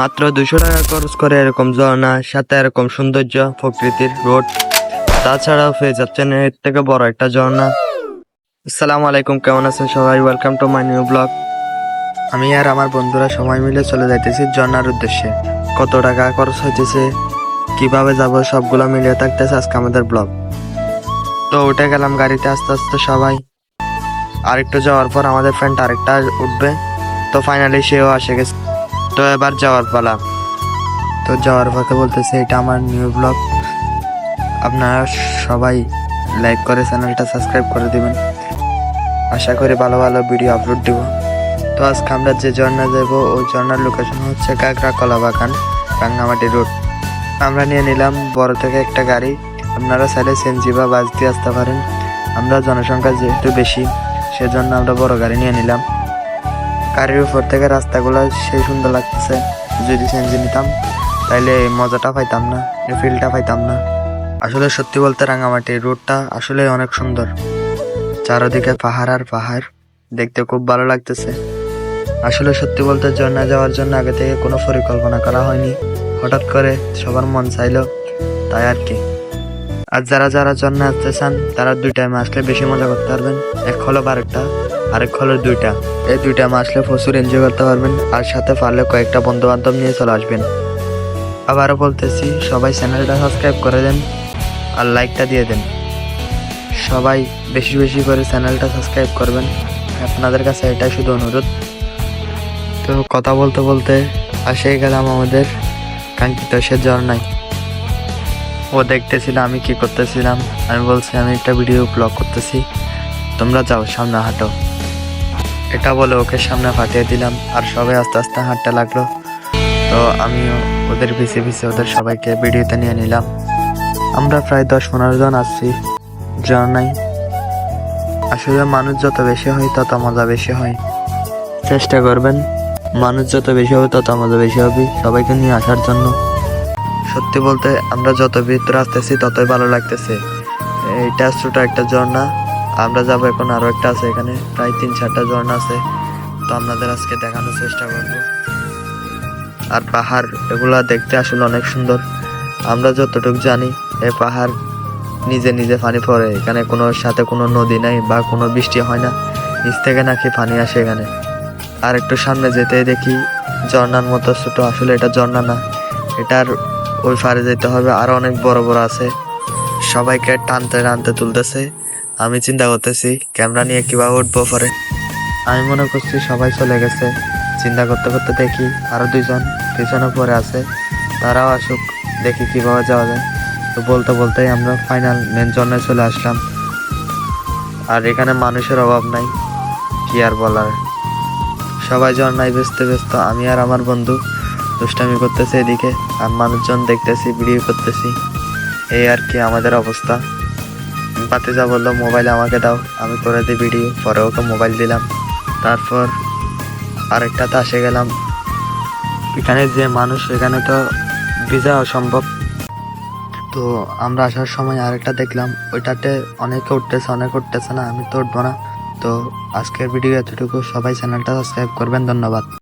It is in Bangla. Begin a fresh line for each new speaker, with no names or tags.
মাত্র দুশো টাকা খরচ করে এরকম ঝর্ণা সাথে এরকম সৌন্দর্য, প্রকৃতির রোড। তাছাড়াও পেয়ে যাচ্ছেন এর থেকে বড় একটা ঝর্ণা আসসালামু আলাইকুম, কেমন আছেন সবাই? Welcome to my new blog আমি আর আমার বন্ধুরা সময় মিলে চলে যাইতেছি ঝর্ণার উদ্দেশ্যে। কত টাকা খরচ হইতেছে, কীভাবে যাব, সবগুলো মিলিয়ে থাকতেছে আজকে আমাদের ব্লগ তো উঠে গেলাম গাড়িতে আস্তে আস্তে সবাই। আরেকটু যাওয়ার পর আমাদের ফ্রেন্ড আরেকটা উঠবে। তো ফাইনালি সেও আসে গেছে। তো এবার যাওয়ার পালা। তো যাওয়ার পথে বলতেছে, এটা আমার নিউ ব্লগ আপনারা সবাই লাইক করে চ্যানেলটা সাবস্ক্রাইব করে দেবেন। আশা করি ভালো ভালো ভিডিও আপলোড দেব। তো আজকে আমরা যে ঝর্ণা যাব, ওই ঝর্ণার লোকেশন হচ্ছে কাকরা কলা বাগান, রাঙ্গামাটি রোড আমরা নিয়ে নিলাম বড় থেকে একটা গাড়ি। আপনারা চাইলে সেনজি বা বাস দিয়ে আসতে পারেন। আমরা জনসংখ্যা যেহেতু বেশি, সেজন্য আমরা বড় গাড়ি নিয়ে নিলাম। গাড়ির উপর থেকে রাস্তাগুলো সেই সুন্দর লাগতেছে। যদি সেনজি নিতাম, তাইলে মজাটা পাইতাম না ফিলটা পাইতাম না। আসলে সত্যি বলতে রাঙামাটি রোডটা আসলে অনেক সুন্দর। চারদিকে পাহাড় আর পাহাড়, দেখতে খুব ভালো লাগতেছে। আসলে সত্যি বলতে ঝর্ণা যাওয়ার জন্য আগে থেকে কোনো পরিকল্পনা করা হয়নি। হঠাৎ করে সবার মন চাইলো তাই আর কি। আর যারা যারা ঝর্ণা আসতে চান, তারা দুই টাইমে আসলে বেশি মজা করতে পারবেন। এক হলো বারোটা আরেক হলো দুইটা। এই দুইটা মাস আসলে প্রচুর এনজয় করতে পারবেন, আর সাথে পারলে কয়েকটা বন্ধু বান্ধব নিয়ে চলে আসবেন। আবারও বলতেছি, সবাই চ্যানেলটা সাবস্ক্রাইব করে দেন আর লাইকটা দিয়ে দেন। সবাই বেশি বেশি করে চ্যানেলটা সাবস্ক্রাইব করবেন। আপনাদের কাছে এটাই শুধু অনুরোধ। তো কথা বলতে বলতে আসে গেলাম আমাদের কাঙ্ক্ষিত সে ঝর্ণায় ও দেখতেছিল আমি কি করতেছিলাম, আমি বলছি, আমি একটা ভিডিও ব্লগ করতেছি। তোমরা যাও, সামনে হাঁটো। এটা বলে ওকে সামনে পাঠিয়ে দিলাম। আর সবাই আস্তে আস্তে হাঁটতে লাগল। তো আমিও ওদের পিছিয়ে পিছিয়ে ওদের সবাইকে ভিডিওতে নিয়ে নিলাম। আমরা প্রায় দশ পনেরো জন আসছি নাই। আসলে মানুষ যত বেশি হয়, তত মজা বেশি হয়। চেষ্টা করবেন, মানুষ যত বেশি হবে, তত মজা বেশি হবে সবাইকে নিয়ে আসার জন্য। সত্যি বলতে, আমরা যত ভিতরে আসতেছি, ততই ভালো লাগতেছে। এইটা ছোটো একটা ঝর্ণা। আমরা যাব এখন আরও একটা আছে, এখানে প্রায় তিন চারটা ঝর্ণা আছে। তো আপনাদের আজকে দেখানোর চেষ্টা করব। আর পাহাড়, এগুলা দেখতে আসলে অনেক সুন্দর। আমরা যতটুকু জানি এই পাহাড় নিজে নিজে পানি পড়ে। এখানে কোনো সাথে কোনো নদী নাই বা কোনো বৃষ্টি হয় না। নিচ থেকে নাকি পানি আসে এখানে। আর একটু সামনে যেতে দেখি, ঝর্ণার মতো ছোট। আসলে এটা ঝর্ণা না, এটার ওই পারে যেতে হবে। আরও অনেক বড় বড় আছে। সবাইকে টানতে টানতে তুলতেছে। আমি চিন্তা করতেছি ক্যামেরা নিয়ে কীভাবে উঠবো পরে। আমি মনে করছি সবাই চলে গেছে। চিন্তা করতে করতে দেখি আরও দুইজন পিছনে পরে আছে। তারাও আসুক, দেখি কীভাবে যাওয়া যায়। তো বলতে বলতেই আমরা ফাইনাল মেন জন্যে চলে আসলাম। আর এখানে মানুষের অভাব নাই, কি আর বলার। সবাই ঝর্ণায় ব্যস্ত ব্যস্ত। আমি আর আমার বন্ধু দুষ্টামি করতেছে এদিকে, আর মানুষজন দেখতেছি, ভিডিও করতেছি। এই আর কি আমাদের অবস্থা। যা বলল, মোবাইল আমাকে দাও, আমি করে দিই ভিডিও। পরে ওকে মোবাইল দিলাম। তারপর আরেকটাতে আসে গেলাম। এখানে যে মানুষ, এখানে তো ভিজা অসম্ভব। তো আমরা আসার সময় আরেকটা দেখলাম, ওইটাতে অনেকে উঠতেছে অনেকে উঠতেছে না, আমি তো উঠবো না। তো আজকের ভিডিও এতটুকু। সবাই চ্যানেলটা সাবস্ক্রাইব করবেন, ধন্যবাদ।